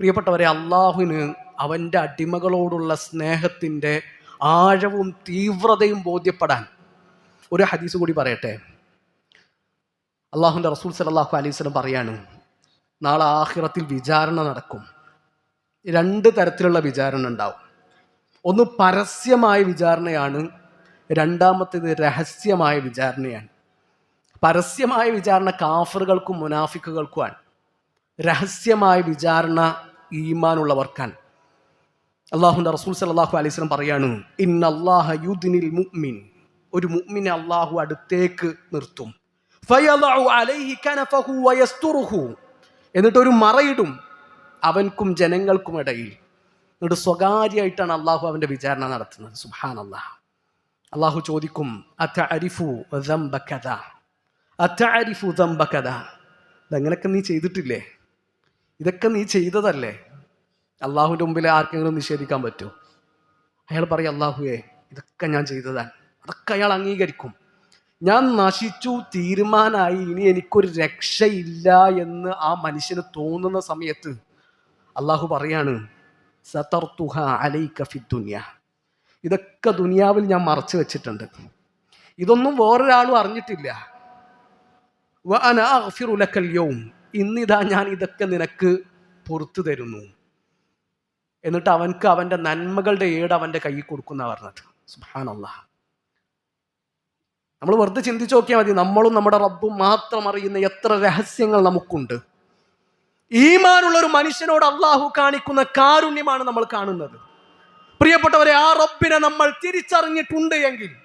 പ്രിയപ്പെട്ടവരെ അള്ളാഹുവിന് അവന്റെ അടിമകളോടുള്ള സ്നേഹത്തിന്റെ ആഴവും തീവ്രതയും ബോധ്യപ്പെടാൻ ഒരു ഹദീസ് കൂടി പറയട്ടെ. അള്ളാഹുന്റെ റസൂൽ സലാഹു അലൈഹി സ്വലം പറയാണ് നാളെ ആഹിറത്തിൽ വിചാരണ നടക്കും. രണ്ട് തരത്തിലുള്ള വിചാരണ ഉണ്ടാവും. ഒന്ന് പരസ്യമായ വിചാരണയാണ് രണ്ടാമത്തേത് രഹസ്യമായ വിചാരണയാണ്. പരസ്യമായ വിചാരണ കാഫറുകൾക്കും മുനാഫിക്കുകൾക്കുമാണ് രഹസ്യമായ വിചാരണ ഈമാനുള്ളവർക്കാണ് അള്ളാഹുന്റെ റസൂൽ സലാഹു അലൈഹി സ്വലം പറയാണ് ഇൻ അള്ളാഹ യുദിനിൽ മുഅ്മിൻ. ഒരു മുഅ്മിനെ അള്ളാഹു അടുത്തേക്ക് നിർത്തും. എന്നിട്ട് ഒരു മറയിടും അവൻക്കും ജനങ്ങൾക്കും ഇടയിൽ. എന്നിട്ട് സ്വകാര്യമായിട്ടാണ് അള്ളാഹു അവന്റെ വിചാരണ നടത്തുന്നത്. സുഹാൻ അള്ളാഹ് അള്ളാഹു ചോദിക്കും അരിഫു അരിഫു ഇതെങ്ങനൊക്കെ നീ ചെയ്തിട്ടില്ലേ? ഇതൊക്കെ നീ ചെയ്തതല്ലേ? അള്ളാഹുവിന്റെ മുമ്പിൽ ആർക്കെങ്കിലും നിഷേധിക്കാൻ പറ്റുമോ അയാൾ പറയും അള്ളാഹുവേ ഇതൊക്കെ ഞാൻ ചെയ്തതാണ് അതൊക്കെ അയാൾ അംഗീകരിക്കും. ഞാൻ നശിച്ചു തീരുമാനമായി ഇനി എനിക്കൊരു രക്ഷയില്ല എന്ന് ആ മനുഷ്യന് തോന്നുന്ന സമയത്ത് അള്ളാഹു പറയാണ് സതർത്തുഹ അലൈക ദുനിയ. ഇതൊക്കെ ദുനിയാവിൽ ഞാൻ മറച്ചു വെച്ചിട്ടുണ്ട്. ഇതൊന്നും വേറൊരാളും അറിഞ്ഞിട്ടില്ല. വഅന അഗ്ഫിറു ലക്കൽ യൗം. ഇന്നിതാ ഞാൻ ഇതൊക്കെ നിനക്ക് പുറത്തു തരുന്നു. എന്നിട്ട് അവൻക്ക് അവന്റെ നന്മകളുടെ ഏട് അവന്റെ കയ്യിൽ കൊടുക്കുന്ന പറഞ്ഞത്. സുഹാനല്ലാ നമ്മൾ വെറുതെ ചിന്തിച്ചു നോക്കിയാൽ മതി. നമ്മളും നമ്മുടെ റബ്ബും മാത്രം അറിയുന്ന എത്ര രഹസ്യങ്ങൾ നമുക്കുണ്ട്. ഈമാനുള്ള ഒരു മനുഷ്യനോട് അള്ളാഹു കാണിക്കുന്ന കാരുണ്യമാണ് നമ്മൾ കാണുന്നത്. പ്രിയപ്പെട്ടവരെ ആ റബ്ബിനെ നമ്മൾ തിരിച്ചറിഞ്ഞിട്ടുണ്ട് എങ്കിൽ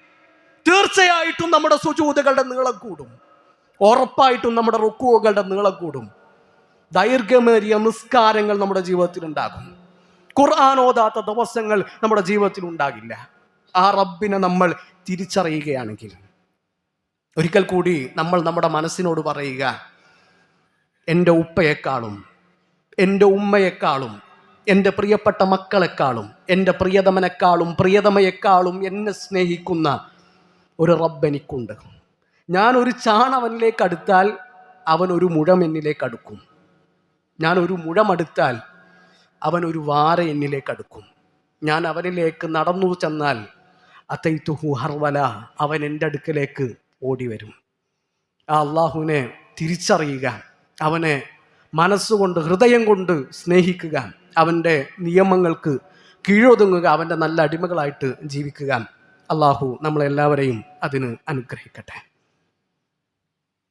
തീർച്ചയായിട്ടും നമ്മുടെ സുജൂതകളുടെ നീളം കൂടും. ഉറപ്പായിട്ടും നമ്മുടെ റുക്കുവകളുടെ നീളം കൂടും. ദൈർഘ്യമേറിയ നിസ്കാരങ്ങൾ നമ്മുടെ ജീവിതത്തിൽ ഉണ്ടാകും ഖുർആൻ ഓതാത്ത ദിവസങ്ങൾ നമ്മുടെ ജീവിതത്തിൽ ഉണ്ടാകില്ല. ആ റബ്ബിനെ നമ്മൾ തിരിച്ചറിയുകയാണെങ്കിൽ ഒരിക്കൽ കൂടി നമ്മൾ നമ്മുടെ മനസ്സിനോട് പറയുക എന്റെ ഉപ്പയെക്കാളും എന്റെ ഉമ്മയെക്കാളും എന്റെ പ്രിയപ്പെട്ട മക്കളെക്കാളും എന്റെ പ്രിയതമനെക്കാളും പ്രിയതമയെക്കാളും എന്നെ സ്നേഹിക്കുന്ന ഒരു റബ്ബ് എനിക്കുണ്ട്. ഞാൻ ഒരു ചാണവനിലേക്ക് അടുത്താൽ അവൻ ഒരു മുഴം എന്നിലേക്ക് അടുക്കും. ഞാൻ ഒരു മുഴമെടുത്താൽ അവൻ ഒരു വാര എന്നിലേക്ക് അടുക്കും. ഞാൻ അവനിലേക്ക് നടന്നു ചെന്നാൽ അത്തൈത്തുഹു ഹർവല അവൻ എന്റെ അടുക്കലേക്ക് ഓടി വരും ആ അള്ളാഹുവിനെ തിരിച്ചറിയുക അവനെ മനസ്സുകൊണ്ട് ഹൃദയം കൊണ്ട് സ്നേഹിക്കുക അവന്റെ നിയമങ്ങൾക്ക് കീഴൊതുങ്ങുക അവന്റെ നല്ല അടിമകളായിട്ട് ജീവിക്കുക. അള്ളാഹു നമ്മളെല്ലാവരെയും അതിന് അനുഗ്രഹിക്കട്ടെ.